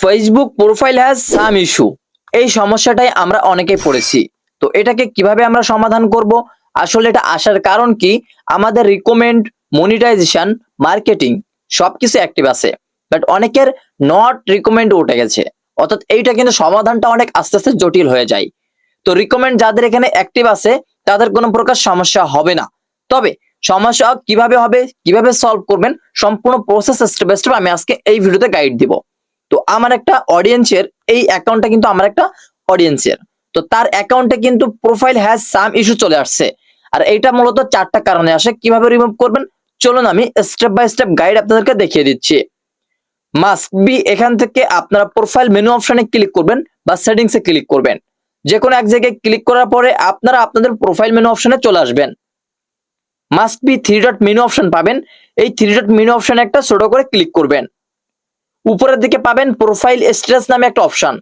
Facebook profile has some issue এই সমস্যাটাই আমরা অনেকেই পড়েছি। তো এটাকে কীভাবে আমরা সমাধান করব? আসলে এটা আসার কারণ কি? আমাদের রিকমেন্ড মনিটাইজেশন মার্কেটিং সবকিছু অ্যাক্টিভ আছে। বাট অনেকের নট রিকমেন্ড উঠে গেছে। অর্থাৎ এইটা কিন্তু সমাধানটা অনেক আস্তে আস্তে জটিল হয়ে যায়। তো রিকমেন্ড যাদের এখানে অ্যাক্টিভ আছে, তাদের কোনো প্রকার সমস্যা হবে না। তবে সমস্যা কীভাবে হবে, কীভাবে সলভ করবেন, সম্পূর্ণ প্রসেস স্টেপ বাই স্টেপ আমি আজকে এই ভিডিওতে গাইড দিব। তো আমার একটা অডিয়েন্সের এই অ্যাকাউন্টটা কিন্তু আমার একটা অডিয়েন্সের তো তার অ্যাকাউন্টে কিন্তু প্রোফাইল হ্যাজ সাম ইস্যু চলে আসছে। আর এইটা মূলত চারটা কারণে আসে। কীভাবে রিমুভ করবেন? চলুন আমি স্টেপ বাই স্টেপ গাইড আপনাদেরকে দেখিয়ে দিচ্ছি। মাস্ক বি এখান থেকে আপনারা প্রোফাইল মেনু অপশনে ক্লিক করবেন বা সেটিংসে ক্লিক করবেন। যে কোনো এক জায়গায় ক্লিক করার পরে আপনারা আপনাদের প্রোফাইল মেনু অপশনে চলে আসবেন। Must be three dot menu option পাবেন। এই থ্রি ডট মেনু অপশনে একটা ছোট করে ক্লিক করবেন। উপরের দিকে পাবেন প্রোফাইল স্ট্যাটাস নামে একটা অপশন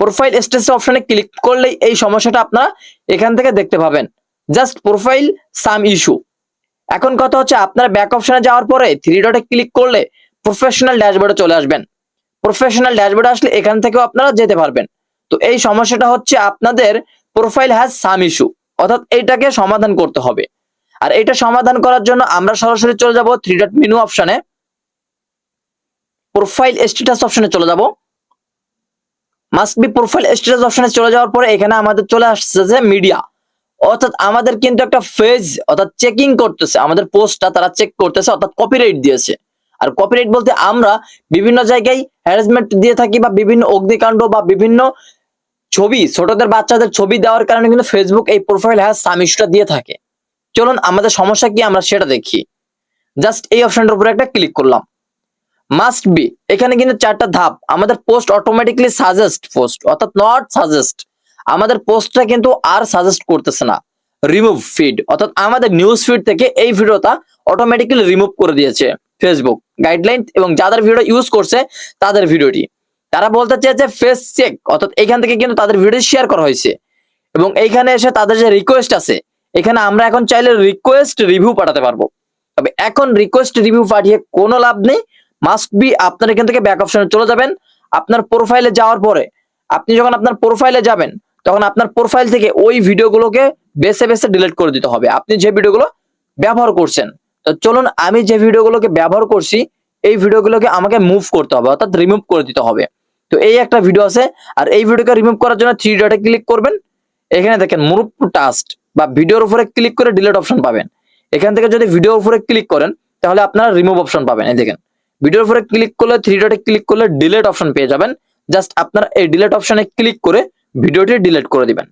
প্রোফাইল স্ট্যাটাস অপশনে ক্লিক করলেই এই সমস্যাটা আপনারা এখান থেকে দেখতে পাবেন। জাস্ট প্রোফাইল সাম ইস্যু এখন কথা হচ্ছে আপনারা ব্যাক অপশনে যাওয়ার পরে থ্রি ডটে ক্লিক করলে প্রফেশনাল ড্যাশবোর্ডে চলে আসবেন। প্রফেশনাল ড্যাশবোর্ডে আসলে এখান থেকেও আপনারা যেতে পারবেন। তো এই সমস্যাটা হচ্ছে আপনাদের প্রোফাইল হ্যাজ সাম ইস্যু অর্থাৎ এইটাকে সমাধান করতে হবে। আর এটা সমাধান করার জন্য আমরা সরাসরি চলে যাব থ্রি ডট মেনু অপশনে প্রোফাইল স্ট্যাটাস অপশনে চলে যাব। মাস্ট বি প্রোফাইল স্ট্যাটাস অপশনে চলে যাওয়ার পরে এখানে আমাদের চলে আসছে যে মিডিয়া অর্থাৎ আমাদের কিন্তু একটা ফেজ অর্থাৎ চেকিং করতেছে। আমাদের পোস্টটা তারা চেক করতেছে, অর্থাৎ কপিরাইট দিয়েছে। আর কপিরাইট বলতে আমরা বিভিন্ন জায়গায় হ্যারাসমেন্ট দিয়ে থাকি বা বিভিন্ন অগ্নিকাণ্ড বা বিভিন্ন ছবি, ছোটদের বাচ্চাদের ছবি দেওয়ার কারণে কিন্তু ফেসবুক এই প্রোফাইল হ্যাজ সামিশটা দিয়ে থাকে। চলুন, আমাদের সমস্যা কি আমরা সেটা দেখি। জাস্ট এই অপশনটার উপরে একটা ক্লিক করলাম। মাস্ট বি এখানে কিন্তু চারটা ধাপ। আমাদের পোস্ট অটোমেটিকলি সাজেস্ট পোস্ট অর্থাৎ নট সাজেস্ট আমাদের পোস্টটা কিন্তু আর সাজেস্ট করতেছে না। রিমুভ ফিড অর্থাৎ আমাদের নিউজ ফিড থেকে এই ভিডিওটা অটোমেটিক্যালি রিমুভ করে দিয়েছে ফেসবুক গাইডলাইন এবং যাদের ভিডিও ইউজ করছে, তাদের ভিডিওটি তারা বলতে চেয়েছে ফেস চেক অর্থাৎ এখান থেকে কিন্তু তাদের ভিডিও শেয়ার করা হয়েছে। এবং এইখানে এসে তাদের যে রিকোয়েস্ট আছে, এখানে আমরা এখন চাইলে রিকোয়েস্ট রিভিউ পাঠাতে পারব। তবে এখন রিকোয়েস্ট রিভিউ পাঠিয়ে কোনো লাভ নেই মাস্ট বি আপনার এখান থেকে ব্যাক অপশনে চলে যাবেন। আপনার প্রোফাইলে যাওয়ার পরে আপনি যখন আপনার প্রোফাইলে যাবেন, তখন আপনার প্রোফাইল থেকে ওই ভিডিওগুলোকে বেছে বেছে ডিলিট করে দিতে হবে। আপনি যে ভিডিওগুলো ব্যবহার করছেন, তো চলুন আমি যে ভিডিওগুলোকে ব্যবহার করছি, এই ভিডিওগুলোকে আমাকে মুভ করতে হবে, অর্থাৎ রিমুভ করে দিতে হবে। তো এই একটা ভিডিও আছে, আর এই ভিডিওকে রিমুভ করার জন্য থ্রি ডটে ক্লিক করবেন। এখানে দেখেন মুভ টু টাস্ট বা ভিডিওর উপরে ক্লিক করে ডিলিট অপশন পাবেন। এখান থেকে যদি ভিডিওর উপরে ক্লিক করেন, তাহলে আপনারা রিমুভ অপশন পাবেন। এই দেখেন ভিডিওর উপরে ক্লিক করলে থ্রি ডটে ক্লিক করলে ডিলেট অপশন পেয়ে যাবেন। জাস্ট আপনারা এই ডিলেট অপশনে ক্লিক করে ভিডিওটি ডিলিট করে দিবেন।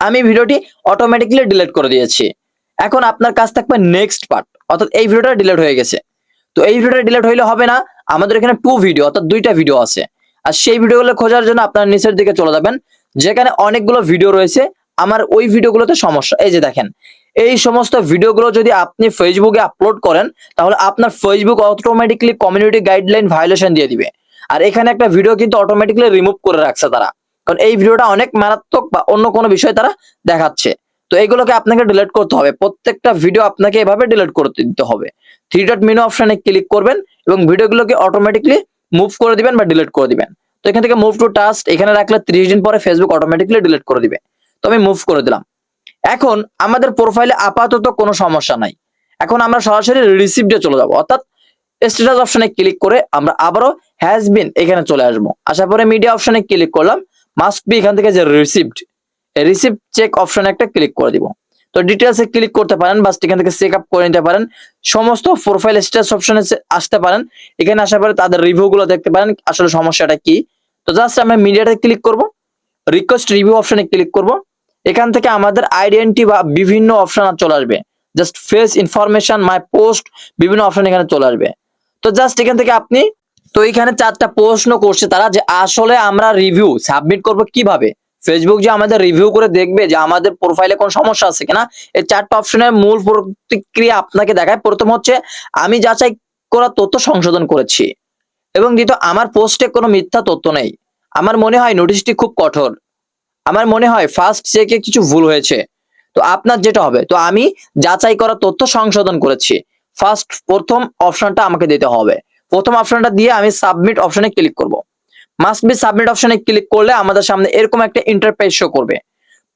আমি ভিডিওটি অটোমেটিকলি ডিলেট করে দিয়েছি। এখন আপনার কাছ থাকবে নেক্সট পার্ট অর্থাৎ এই ভিডিওটা ডিলেট হয়ে গেছে। তো এই ভিডিওটা ডিলেট হইলে হবে না, আমাদের এখানে টু ভিডিও অর্থাৎ দুইটা ভিডিও আছে। আর সেই ভিডিওগুলো খোঁজার জন্য আপনার নিচের দিকে চলে যাবেন। যেখানে অনেকগুলো ভিডিও রয়েছে, আমার ওই ভিডিওগুলোতে সমস্যা, এই যে দেখেন এই সমস্ত ভিডিওগুলো যদি আপনি ফেসবুকে আপলোড করেন, তাহলে আপনার Facebook automatically community guideline violation দিয়ে দিবে। আর এখানে একটা ভিডিও কিন্তু অটোমেটিকলি রিমুভ করে রাখছে তারা। কারণ এই ভিডিওটা অনেক মারাত্মক বা অন্য কোনো বিষয় তারা দেখাচ্ছে। তো এইগুলোকে আপনাকে ডিলিট করতে হবে। প্রত্যেকটা ভিডিও আপনাকে এভাবে ডিলিট করতে দিতে হবে। থ্রি ডট মেনু অপশনে ক্লিক করবেন এবং ভিডিওগুলোকে অটোমেটিকলি মুভ করে দিবেন বা ডিলিট করে দিবেন। তো এখান থেকে মুভ টু টাস্ট এখানে রাখলে ত্রিশ দিন পরে ফেসবুক অটোমেটিকলি ডিলিট করে দিবে। তো আমি মুভ করে দিলাম। এখন আমাদের প্রোফাইলে আপাতত কোনো সমস্যা নাই। এখন আমরা সরাসরি রিসিপ্টে চলে যাব। অর্থাৎ স্ট্যাটাস অপশনে ক্লিক করে আমরা আবারও হ্যাজ বিন এখানে চলে আসব। আসার পরে মিডিয়া অপশনে ক্লিক করলাম মাস্ট বি এখান থেকে যে রিসিপ্ট রিসিপ্ট চেক অপশনে একটা ক্লিক করে দিব। তো ডিটেলসে ক্লিক করতে পারেন বাস এখান থেকে চেক আপ করে নিতে পারেন, সমস্ত প্রোফাইল স্ট্যাটাস অপশনে আসতে পারেন। এখানে আসার পরে তাদের রিভিউ গুলো দেখতে পারেন, আসলে সমস্যাটা কি। তো জাস্ট আমরা মিডিয়াতে ক্লিক করব রিকোয়েস্ট রিভিউ অপশনে ক্লিক করব। এখান থেকে আমাদের আইডেন্টি বা বিভিন্ন অপশন চলে আসবে। Just face information my post বিভিন্ন অপশন এখানে চলে আসবে। তো জাস্ট এখান থেকে আপনি, তো এখানে চারটা প্রশ্ন করছে তারা যে আসলে আমরা রিভিউ সাবমিট করব কীভাবে? ফেসবুক যে আমাদের রিভিউ করে দেখবে যে আমাদের প্রোফাইলে কোন সমস্যা আছে কিনা, এই চারটা অপশনের মূল প্রতিক্রিয়া আপনাকে দেখায়। প্রথম হচ্ছে, আমি যাচাই করা তথ্য সংশোধন করেছি। এবং দ্বিতীয়, আমার পোস্টে কোনো মিথ্যা তথ্য নেই। আমার মনে হয় নোটিশটি খুব কঠোর। আমার মনে হয় ফার্স্ট চেকে কিছু ভুল হয়েছে। তো আপনার যেটা হবে, তো আমি যাচাই করা তথ্য সংশোধন করেছি। ফার্স্ট প্রথম অপশনটা আমাকে দিতে হবে। প্রথম অপশনটা দিয়ে আমি সাবমিট অপশনে ক্লিক করব। মাস্ট বি সাবমিট অপশনে ক্লিক করলে আমাদের সামনে এরকম একটা ইন্টারফেস শো করবে।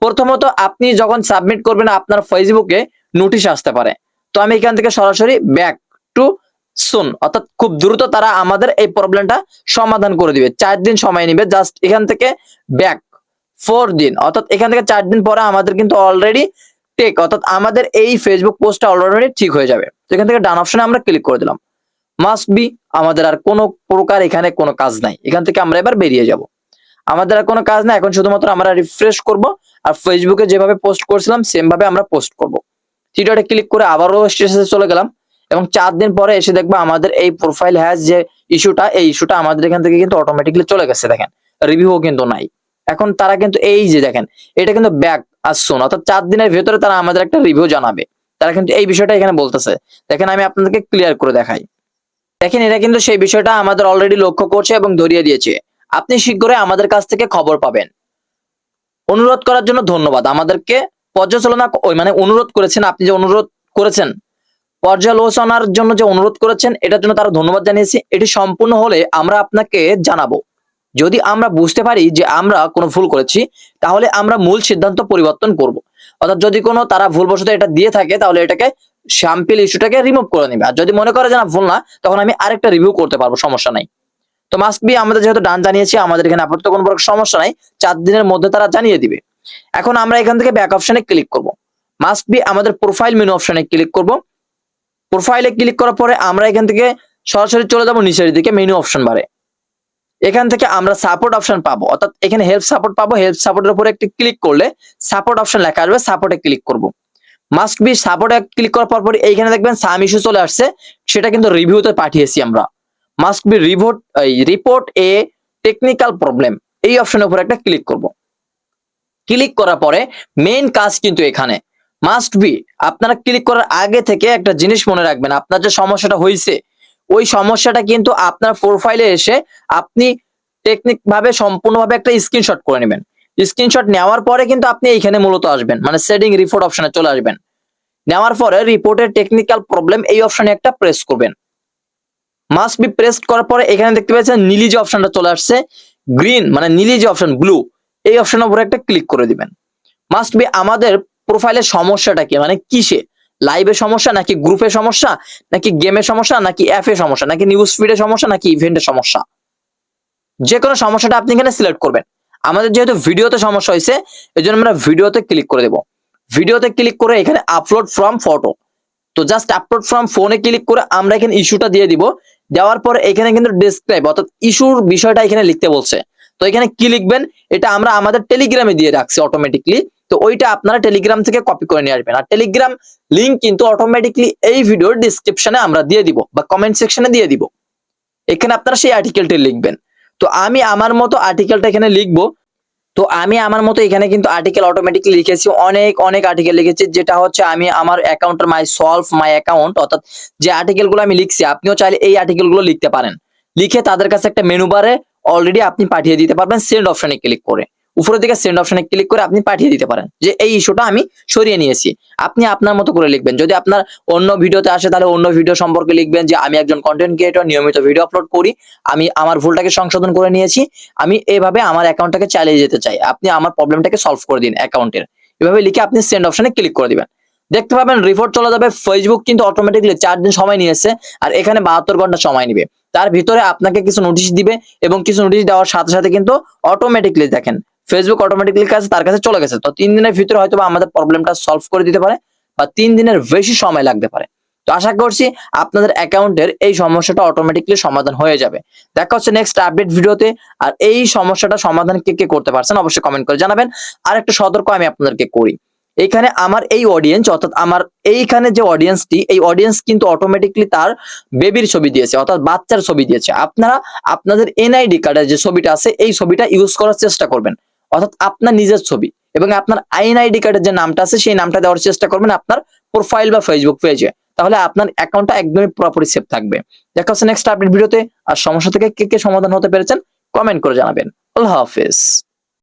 প্রথমত, আপনি যখন সাবমিট করবেন, আপনার ফেসবুকে নোটিশ আসতে পারে। তো আমি এখান থেকে সরাসরি ব্যাক টু সুন অর্থাৎ খুব দ্রুত তারা আমাদের এই প্রবলেমটা সমাধান করে দিবে। চার দিন সময় নিবে জাস্ট এখান থেকে ব্যাক ফোর দিন। অর্থাৎ এখান থেকে চার দিন পরে আমাদের কিন্তু অলরেডি টেক অর্থাৎ আমাদের এই ফেসবুক পোস্টটা অলরেডি ঠিক হয়ে যাবে। তো এখান থেকে ডান অপশনে আমরা ক্লিক করে দিলাম। মাস্ট বি আমাদের আর কোনো প্রকার এখানে কোনো কাজ নাই। এখান থেকে আমরা এবার বেরিয়ে যাব। আমাদের আর কোনো কাজ নাই, এখন শুধুমাত্র আমরা রিফ্রেশ করব আর ফেসবুকে যেভাবে পোস্ট করছিলাম সেম ভাবে আমরা পোস্ট করব। থ্রিডটে ক্লিক করে আবারও স্টেটাসে চলে গেলাম এবং চার দিন পরে এসে দেখব আমাদের এই প্রোফাইল হ্যাজ যে ইস্যুটা এই ইস্যুটা আমাদের এখান থেকে কিন্তু অটোমেটিকলি চলে গেছে, দেখেন। রিভিউ কিন্তু নাই। এখন তারা কিন্তু এই যে দেখেন, এটা কিন্তু ব্যাক আর আসুন অর্থাৎ চার দিনের ভেতরে তারা আমাদের একটা রিভিউ জানাবে। তারা কিন্তু এই বিষয়টা এখানে বলতেছে। দেখেন আমি আপনাদেরকে ক্লিয়ার করে দেখাই। দেখেন এটা কিন্তু সেই বিষয়টা আমাদের অলরেডি লক্ষ্য করছে এবং ধরিয়ে দিয়েছে। আপনি শীঘ্রই আমাদের কাছ থেকে খবর পাবেন। অনুরোধ করার জন্য ধন্যবাদ। আমাদেরকে পর্যালোচনা ওই মানে অনুরোধ করেছেন, আপনি যে অনুরোধ করেছেন, পর্যালোচনার জন্য যে অনুরোধ করেছেন, এটার জন্য তারা ধন্যবাদ জানিয়েছি। এটি সম্পূর্ণ হলে আমরা আপনাকে জানাব। যদি আমরা বুঝতে পারি যে আমরা কোনো ভুল করেছি, তাহলে আমরা মূল সিদ্ধান্ত পরিবর্তন করব। অর্থাৎ যদি কোনো তারা ভুলবশত এটা দিয়ে থাকে, তাহলে এটাকে স্যাম্পল ইস্যুটাকে রিমুভ করে নেবে। আর যদি মনে করে যে না, ভুল না, তখন আমি আরেকটা রিভিউ করতে পারব, সমস্যা নাই। তো মাস্ট বি আমাদের যেহেতু ডান জানিয়েছি, আমাদের এখানে আপাতত কোনো প্রকার সমস্যা নাই। চার দিনের মধ্যে তারা জানিয়ে দিবে। এখন আমরা এখান থেকে ব্যাক অপশনে ক্লিক করব। মাস্ট বি আমাদের প্রোফাইল মেনু অপশনে ক্লিক করব। প্রোফাইলে ক্লিক করার পরে আমরা এখান থেকে সরাসরি চলে যাব নিচের দিকে মেনু অপশন বারে। এখান থেকে আমরা সাপোর্ট অপশন পাবো। অর্থাৎ এখানে হেল্প সাপোর্ট পাবো। হেল্প সাপোর্টের উপরে একটি ক্লিক করলে সাপোর্ট অপশন লেখা আসবে সাপোর্টে ক্লিক করব। মাস্ট বি সাপোর্টে ক্লিক করার পর এইখানে দেখবেন সাম ইস্যু চলে আসছে। সেটা কিন্তু রিভিউতে পাঠিয়েছি আমরা। Must be revote report a technical problem এই অপশনের উপর একটা ক্লিক করব। ক্লিক করার পরে মেইন কাজ কিন্তু এখানে। মাস্ট বি আপনারা ক্লিক করার আগে থেকে একটা জিনিস মনে রাখবেন। আপনার যে সমস্যাটা হয়েছে ওই সমস্যাটা কিন্তু আপনার প্রোফাইলে এসে আপনি টেকনিক ভাবে সম্পূর্ণভাবে একটা স্ক্রিনশট করে নেবেন। স্ক্রিনশট নেওয়ার পরে কিন্তু আপনি এইখানে মূলত আসবেন মানে সেটিং রিপোর্ট অপশনে চলে আসবেন। নেওয়ার পরে রিপোর্টের টেকনিক্যাল প্রবলেম এই অপশনে একটা প্রেস করবেন। মাস্ট বি প্রেস করার পরে এখানে দেখতে পাচ্ছেন নীলি যে অপশনটা চলে আসছে গ্রিন মানে নীলি যে অপশন ব্লু এই অপশনের উপরে একটা ক্লিক করে দিবেন। মাস্ট বি আমাদের প্রোফাইলের সমস্যাটা কি মানে কিসে? লাইভের সমস্যা নাকি গ্রুপের সমস্যা? নাকি গেমের সমস্যা? নাকি অ্যাপের সমস্যা? নাকি নিউজ ফিডের সমস্যা? নাকি ইভেন্টের সমস্যা? যে কোনো সমস্যাটা আপনি এখানে সিলেক্ট করবেন। আমাদের যেহেতু ভিডিওতে সমস্যা হয়েছে এই জন্য আমরা ভিডিওতে ক্লিক করে দেব। ভিডিওতে ক্লিক করে এখানে আপলোড ফ্রম ফটো তো জাস্ট আপলোড ফ্রম ফোনে ক্লিক করে আমরা এখানে ইস্যুটা দিয়ে দিব। দেওয়ার পর এখানে কিন্তু ডিসক্রাইব অর্থাৎ ইস্যুর বিষয়টা এখানে লিখতে বলছে। তো এখানে কি লিখবেন? এটা আমরা আমাদের টেলিগ্রামে দিয়ে রাখছি অটোমেটিকলি তো ওইটা আপনারা টেলিগ্রাম থেকে কপি করে নিয়ে আসবেন। আর টেলিগ্রাম লিংক কিন্তু অটোমেটিকলি এই ভিডিওর ডিসক্রিপশনে আমরা দিয়ে দিব বা কমেন্ট সেকশনে দিয়ে দিব। এখানে আপনারা সেই আর্টিকেলটি লিখবেন। তো আমি আমার মতো আর্টিকেলটা এখানে লিখব। তো আমি আমার মতো এখানে কিন্তু আর্টিকেল অটোমেটিকলি লিখেছি। অনেক অনেক আর্টিকেল লিখেছি, যেটা হচ্ছে আমি আমার অ্যাকাউন্টের মাই সলভ মাই অ্যাকাউন্ট অর্থাৎ যে আর্টিকেলগুলো আমি লিখছি, আপনিও চাইলে এই আর্টিকেলগুলো লিখতে পারেন। লিখে তাদের কাছে একটা মেনু বারে অলরেডি আপনি পাঠিয়ে দিতে পারবেন সেন্ড অপশনে ক্লিক করে। উপরের দিকে সেন্ড অপশনে ক্লিক করে আপনি পাঠিয়ে দিতে পারেন যে এই ইস্যুটা আমি সরিয়ে নিয়েছি। আপনি আপনার মতো করে লিখবেন। যদি আপনার অন্য ভিডিওতে আসে, তাহলে অন্য ভিডিও সম্পর্কে লিখবেন যে আমি একজন কন্টেন্ট ক্রিয়েটর নিয়মিত ভিডিও আপলোড করি, আমি আমার ভুলটাকে সংশোধন করে নিয়েছি, আমি এভাবে আমার অ্যাকাউন্টটাকে চালিয়ে যেতে চাই। আপনি আমার প্রবলেমটাকে সলভ করে দিন অ্যাকাউন্টের এভাবে লিখে আপনি সেন্ড অপশনে ক্লিক করে দিবেন। দেখতে পাবেন রিপোর্ট চলে যাবে। ফেসবুক কিন্তু অটোমেটিকলি চার দিন সময় নিয়েছে, আর এখানে বাহাত্তর ঘণ্টা সময় নিবে। তার ভিতরে আপনাকে কিছু নোটিশ দিবে এবং কিছু নোটিশ দেওয়ার সাথে সাথে কিন্তু অটোমেটিকলি দেখেন ফেসবুক অটোমেটিকলি কাছে, তার কাছে চলে গেছে। তো তিন দিনের ভিতরে হয়তো আমাদের প্রবলেমটা সলভ করে দিতে পারে বা তিন দিনের বেশি সময় লাগতে পারে। তো আশা করছি আপনাদের অ্যাকাউন্টের এই সমস্যাটা অটোমেটিকলি সমাধান হয়ে যাবে। দেখা হচ্ছে নেক্সট আপডেট ভিডিওতে। আর এই সমস্যাটা সমাধান কে কে করতে পারছেন অবশ্যই কমেন্ট করে জানাবেন। আর একটা সতর্ক আমি আপনাদেরকে করি। এইখানে আমার এই অডিয়েন্স অর্থাৎ আমার এইখানে যে অডিয়েন্সটি এই অডিয়েন্স কিন্তু অটোমেটিকলি তার বেবির ছবি দিয়েছে, অর্থাৎ বাচ্চার ছবি দিয়েছে। আপনারা আপনাদের এনআইডি কার্ডের যে ছবিটা আছে, এই ছবিটা ইউজ করার চেষ্টা করবেন। অর্থাৎ আপনার নিজের ছবি এবং আপনার আইন আইডি কার্ডের যে নামটা আছে, সেই নামটা দেওয়ার চেষ্টা করবেন আপনার প্রোফাইল বা ফেসবুক পেজে তাহলে আপনার অ্যাকাউন্টটা একদমই পুরোপুরি সেভ থাকবে। দেখা হচ্ছে নেক্সট আপডেট ভিডিওতে। আর সমস্যা থেকে কে কে সমাধান হতে পেরেছেন কমেন্ট করে জানাবেন। আল্লাহ হাফেজ।